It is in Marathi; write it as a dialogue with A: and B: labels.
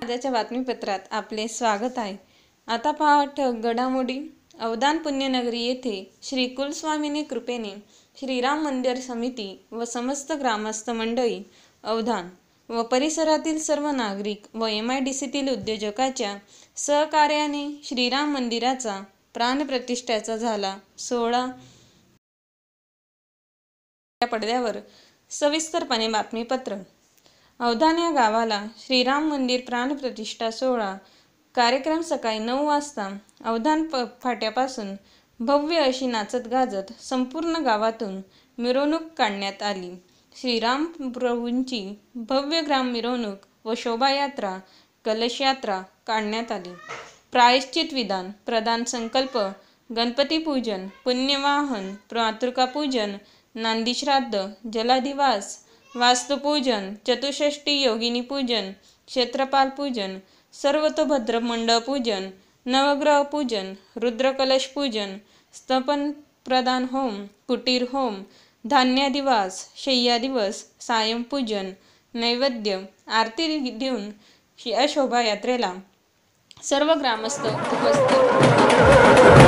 A: माझ्याच्या बातमीपत्रात आपले स्वागत आहे. आता पाहत घडामोडी. अवदान पुण्यनगरी येथे श्री कुलस्वामिनी कृपेने श्रीराम मंदिर समिती व समस्त ग्रामस्थ मंडळी अवधान व परिसरातील सर्व नागरिक व एम आय डी सीतील उद्योजकाच्या सहकार्याने श्रीराम मंदिराचा प्राणप्रतिष्ठाचा झाला. सोहळा पडद्यावर सविस्तरपणे बातमीपत्र. अवधान या गावाला श्रीराम मंदिर प्राणप्रतिष्ठा सोहळा कार्यक्रम सकाळी नऊ वाजता अवधान प फाट्यापासून भव्य अशी नाचत गाजत संपूर्ण गावातून मिरवणूक काढण्यात आली. श्रीराम प्रभूंची भव्य ग्राम मिरवणूक व शोभायात्रा कलशयात्रा काढण्यात आली. प्रायश्चित विधान प्रदान संकल्प गणपती पूजन पुण्यवाहन मातृका पूजन नांदीश्राद्ध जलाधिवास वास्तुपूजन चतुष्षष्टी योगिनी पूजन क्षेत्रपाल पूजन सर्वतोभद्र मंडळ पूजन नवग्रह पूजन रुद्रकलश पूजन स्तपन प्रदान होम कुटीर होम धान्य दिवस शय्या दिवस सायं पूजन नैवेद्य आरती देऊन या शोभायात्रेला सर्व ग्रामस्थ उपस्थित